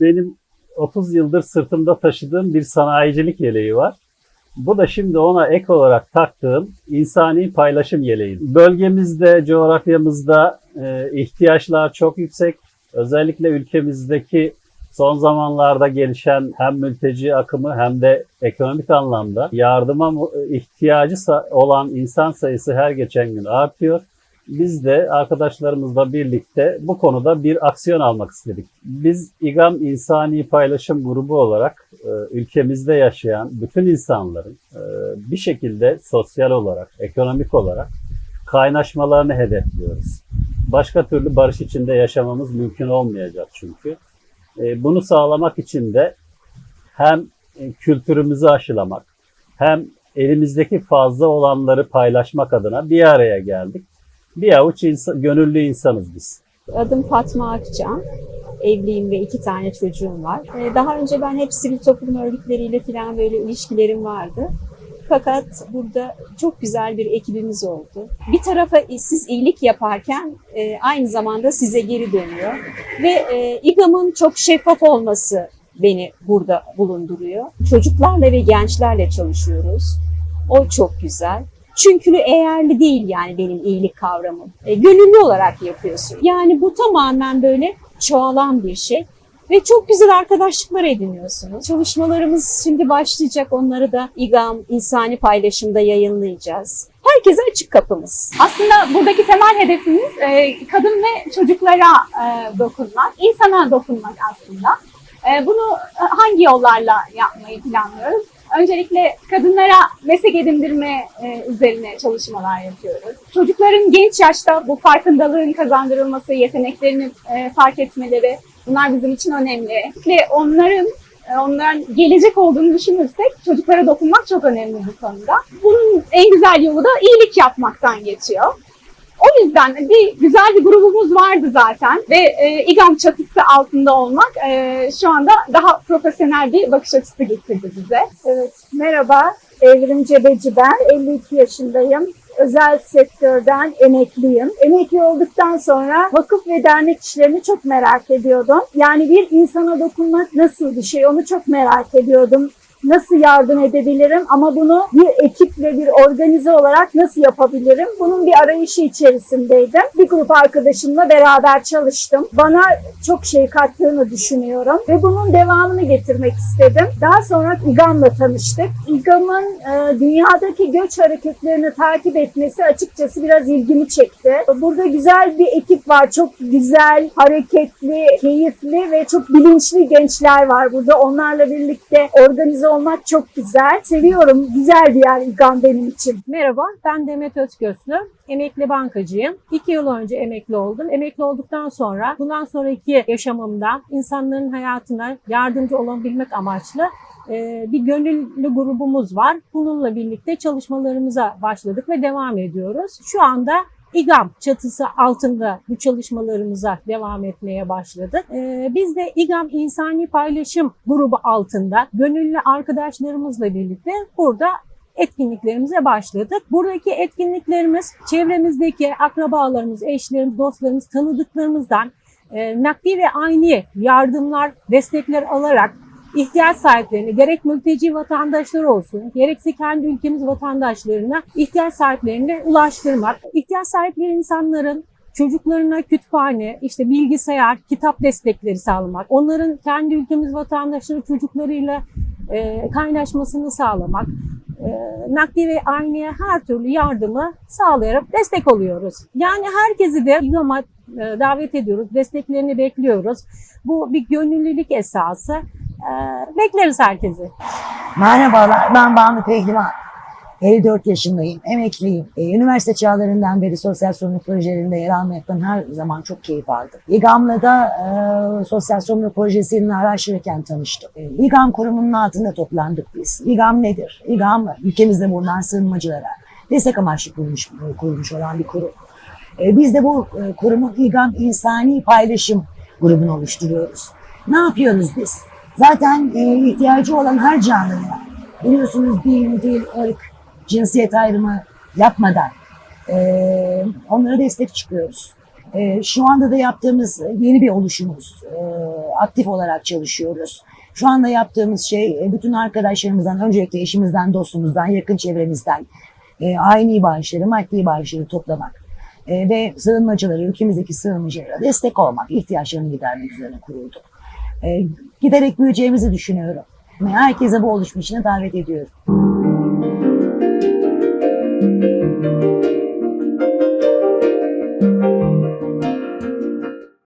benim 30 yıldır sırtımda taşıdığım bir sanayicilik yeleği var. Bu da şimdi ona ek olarak taktığım insani paylaşım yeleği. Bölgemizde, coğrafyamızda e, ihtiyaçlar çok yüksek. Özellikle ülkemizdeki son zamanlarda gelişen hem mülteci akımı hem de ekonomik anlamda yardıma ihtiyacı olan insan sayısı her geçen gün artıyor. Biz de arkadaşlarımızla birlikte bu konuda bir aksiyon almak istedik. Biz İGAM İnsani Paylaşım Grubu olarak e, ülkemizde yaşayan bütün insanların e, bir şekilde sosyal olarak, ekonomik olarak kaynaşmalarını hedefliyoruz. Başka türlü barış içinde yaşamamız mümkün olmayacak çünkü. E, Bunu sağlamak için de hem kültürümüzü aşılamak hem elimizdeki fazla olanları paylaşmak adına bir araya geldik. Bir avuç insan, gönüllü insanız biz. Adım Fatma Akçan. Evliyim ve iki tane çocuğum var. Ee, Daha önce ben hep sivil toplum örgütleriyle falan böyle ilişkilerim vardı. Fakat burada çok güzel bir ekibimiz oldu. Bir tarafa siz iyilik yaparken e, aynı zamanda size geri dönüyor. Ve e, İGAM'ın çok şeffaf olması beni burada bulunduruyor. Çocuklarla ve gençlerle çalışıyoruz. O çok güzel. Çünkülü eğerli değil yani benim iyilik kavramım. E, gönüllü olarak yapıyorsun. Yani bu tamamen böyle çoğalan bir şey. Ve çok güzel arkadaşlıklar ediniyorsunuz. Çalışmalarımız şimdi başlayacak. Onları da İGAM insani paylaşımda yayınlayacağız. Herkese açık kapımız. Aslında buradaki temel hedefimiz e, kadın ve çocuklara e, dokunmak, insana dokunmak aslında. E, bunu hangi yollarla yapmayı planlıyoruz? Öncelikle kadınlara meslek edindirme e, üzerine çalışmalar yapıyoruz. Çocukların genç yaşta bu farkındalığın kazandırılması, yeteneklerini e, fark etmeleri bunlar bizim için önemli. Ve onların e, onların gelecek olduğunu düşünürsek çocuklara dokunmak çok önemli bu konuda. Bunun en güzel yolu da iyilik yapmaktan geçiyor. O yüzden bir güzel bir grubumuz vardı zaten ve e, İGAM çatısı altında olmak e, şu anda daha profesyonel bir bakış açısı getirdi bize. Evet, merhaba. Evrim Cebeci ben. 52 yaşındayım. Özel sektörden emekliyim. Emekli olduktan sonra vakıf ve dernek işlerini çok merak ediyordum. Yani bir insana dokunmak nasıl bir şey onu çok merak ediyordum. Nasıl yardım edebilirim ama bunu bir ekiple bir organize olarak nasıl yapabilirim? Bunun bir arayışı içerisindeydim. Bir grup arkadaşımla beraber çalıştım. Bana çok şey kattığını düşünüyorum ve bunun devamını getirmek istedim. Daha sonra İGAM'la tanıştık. İGAM'ın e, dünyadaki göç hareketlerini takip etmesi açıkçası biraz ilgimi çekti. Burada güzel bir ekip var. Çok güzel, hareketli, keyifli ve çok bilinçli gençler var burada. Onlarla birlikte organize olmak çok güzel. Seviyorum. Güzel bir yer İGAM benim için. Merhaba, ben Demet Özköslü. Emekli bankacıyım. İki yıl önce emekli oldum. Emekli olduktan sonra bundan sonraki yaşamımda insanların hayatına yardımcı olabilmek amaçlı e, bir gönüllü grubumuz var. Bununla birlikte çalışmalarımıza başladık ve devam ediyoruz. Şu anda İGAM çatısı altında bu çalışmalarımıza devam etmeye başladık. Ee, biz de İGAM İnsani Paylaşım grubu altında gönüllü arkadaşlarımızla birlikte burada etkinliklerimize başladık. Buradaki etkinliklerimiz çevremizdeki akrabalarımız, eşlerimiz, dostlarımız, tanıdıklarımızdan e, nakdi ve aynı yardımlar, destekler alarak ihtiyaç sahiplerini gerek mülteci vatandaşları olsun gerekse kendi ülkemiz vatandaşlarına ihtiyaç sahiplerine ulaştırmak. İhtiyaç sahipleri insanların çocuklarına kütüphane, işte bilgisayar, kitap destekleri sağlamak, onların kendi ülkemiz vatandaşları çocuklarıyla e, kaynaşmasını sağlamak, e, nakdi ve aynıya her türlü yardımı sağlayarak destek oluyoruz. Yani herkesi de İGAM'a e, davet ediyoruz, desteklerini bekliyoruz. Bu bir gönüllülük esası. E, bekleriz herkesi. Merhabalar, ben Banu Pehlivan. 54 yaşındayım, emekliyim. Ee, üniversite çağlarından beri sosyal sorumluluk projelerinde yer almaktan her zaman çok keyif aldım. İGAM'la da e, sosyal sorumluluk projesini araştırırken tanıştım. E, İGAM kurumunun altında toplandık biz. İGAM nedir? İGAM ülkemizde bulunan sığınmacılara destek amaçlı kurulmuş, kurulmuş olan bir kurum. E, biz de bu e, kurumun İGAM İnsani Paylaşım grubunu oluşturuyoruz. Ne yapıyoruz biz? Zaten e, ihtiyacı olan her canlıya biliyorsunuz din, dil, ırk, cinsiyet ayrımı yapmadan e, onlara destek çıkıyoruz. E, şu anda da yaptığımız yeni bir oluşumuz. E, aktif olarak çalışıyoruz. Şu anda yaptığımız şey bütün arkadaşlarımızdan, öncelikle eşimizden, dostumuzdan, yakın çevremizden aynı bağışları, maddi bağışları toplamak ve sığınmacıları, ülkemizdeki sığınmacılara destek olmak, ihtiyaçlarını gidermek üzerine kuruldu. E, giderek büyüyeceğimizi düşünüyorum. Herkese bu oluşum içine davet ediyorum.